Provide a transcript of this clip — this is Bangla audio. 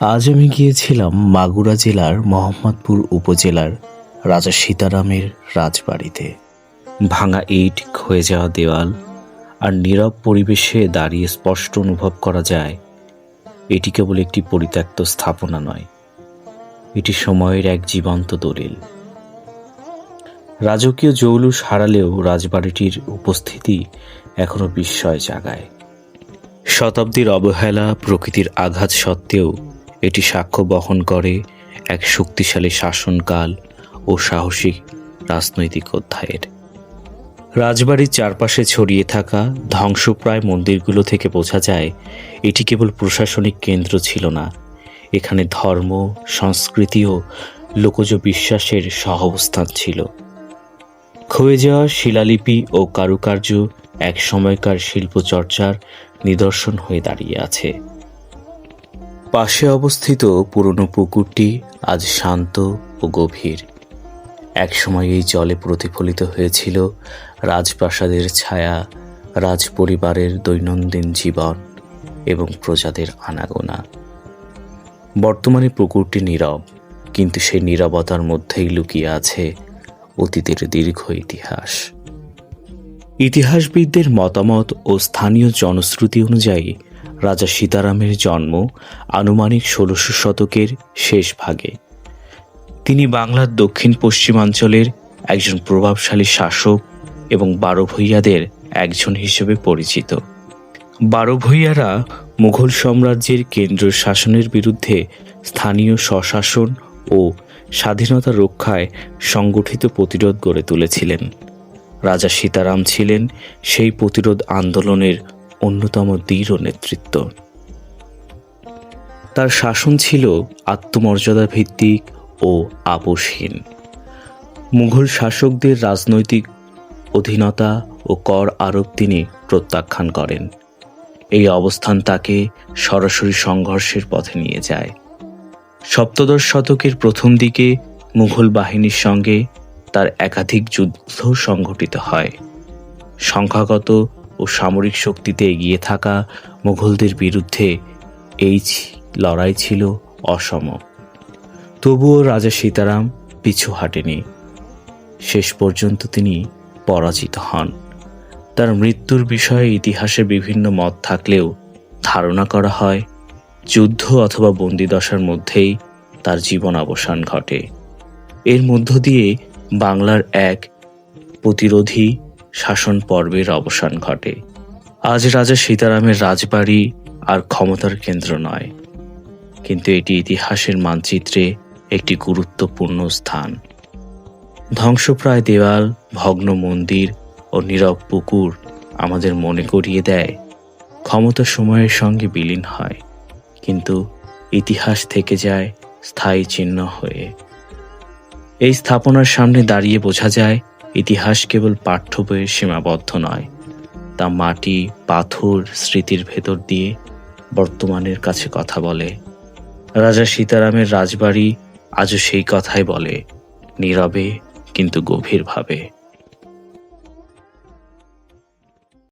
আজ আমি গিয়েছিলাম মাগুরা জেলার মোহাম্মদপুর উপজেলার রাজা সীতারামের রাজবাড়িতে। ভাঙা ইট, ক্ষয়ে যাওয়া দেওয়াল আর নীরব পরিবেশে দাঁড়িয়ে স্পষ্ট অনুভব করা যায়, এটি কেবল একটি পরিত্যক্ত স্থাপনা নয়, এটি সময়ের এক জীবন্ত দলিল। রাজকীয় জৌলুস হারালেও রাজবাড়িটির উপস্থিতি এখনও বিস্ময় জাগায়। শতাব্দীর অবহেলা, প্রকৃতির আঘাত সত্ত্বেও এটি সাক্ষ্য বহন করে এক শক্তিশালী শাসনকাল ও সাহসিক রাজনৈতিক অধ্যায়ের। রাজবাড়ির চারপাশে ছড়িয়ে থাকা ধ্বংসপ্রায় মন্দিরগুলো থেকে বোঝা যায়, এটি কেবল প্রশাসনিক কেন্দ্র ছিল না। এখানে ধর্ম, সংস্কৃতি ও লোকজ বিশ্বাসের সহাবস্থান ছিল। ক্ষয়ে যাওয়া শিলালিপি ও কারুকার্য এক সময়কার শিল্পচর্চার নিদর্শন হয়ে দাঁড়িয়ে আছে। পাশে অবস্থিত পুরনো পুকুরটি আজ শান্ত ও গভীর। একসময় এই জলে প্রতিফলিত হয়েছিল রাজপ্রাসাদের ছায়া, রাজপরিবারের দৈনন্দিন জীবন এবং প্রজাদের আনাগোনা। বর্তমানে পুকুরটি নীরব, কিন্তু সেই নীরবতার মধ্যেই লুকিয়ে আছে অতীতের দীর্ঘ ইতিহাস। ইতিহাসবিদদের মতামত ও স্থানীয় জনশ্রুতি অনুযায়ী রাজা সীতারামের জন্ম আনুমানিক ষোলশো শতকের শেষ ভাগে। তিনি বাংলার দক্ষিণ পশ্চিমাঞ্চলের একজন প্রভাবশালী শাসক এবং বারো ভূঁইয়াদের একজন হিসেবে পরিচিত। বারো ভূঁইয়ারা মুঘল সাম্রাজ্যের কেন্দ্রীয় শাসনের বিরুদ্ধে স্থানীয় স্বশাসন ও স্বাধীনতা রক্ষায় সংগঠিত প্রতিরোধ গড়ে তুলেছিলেন। রাজা সীতারাম ছিলেন সেই প্রতিরোধ আন্দোলনের অন্যতম দৃঢ় নেতৃত্ব। তার শাসন ছিল আত্মমর্যাদা ভিত্তিক ও আপোষহীন। মুঘল শাসকদের রাজনৈতিক অধীনতা ও কর আরোপ তিনি প্রত্যাখ্যান করেন। এই অবস্থান তাকে সরাসরি সংঘর্ষের পথে নিয়ে যায়। সপ্তদশ শতকের প্রথম দিকে মুঘল বাহিনীর সঙ্গে তার একাধিক যুদ্ধ সংঘটিত হয়। সংখ্যাগত ও সামরিক শক্তিতে এগিয়ে থাকা মুঘলদের বিরুদ্ধে এই লড়াই ছিল অসম। তবুও রাজা সীতারাম পিছু হাঁটেনি। শেষ পর্যন্ত তিনি পরাজিত হন। তার মৃত্যুর বিষয়ে ইতিহাসে বিভিন্ন মত থাকলেও ধারণা করা হয়, যুদ্ধ অথবা বন্দিদশার মধ্যেই তার জীবন অবসান ঘটে। এর মধ্য দিয়ে বাংলার এক প্রতিরোধী শাসন পর্বের অবসান ঘটে। আজ রাজা সীতারামের রাজবাড়ি আর ক্ষমতার কেন্দ্র নয়, কিন্তু এটি ইতিহাসের মানচিত্রে একটি গুরুত্বপূর্ণ স্থান। ধ্বংসপ্রায় দেওয়াল, ভগ্ন মন্দির ও নীরব পুকুর আমাদের মনে করিয়ে দেয়, ক্ষমতা সময়ের সঙ্গে বিলীন হয়, কিন্তু ইতিহাস থেকে যায় স্থায়ী চিহ্ন হয়ে। এই স্থাপনার সামনে দাঁড়িয়ে বোঝা যায় ইতিহাস কেবল পাঠ্য বইয়ে সীমাবদ্ধ নয়, তা মাটি, পাথর, স্মৃতির ভেতর দিয়ে বর্তমানের কাছে কথা বলে। রাজা সীতারামের রাজবাড়ি আজও সেই কথাই বলে, নীরবে কিন্তু গভীরভাবে।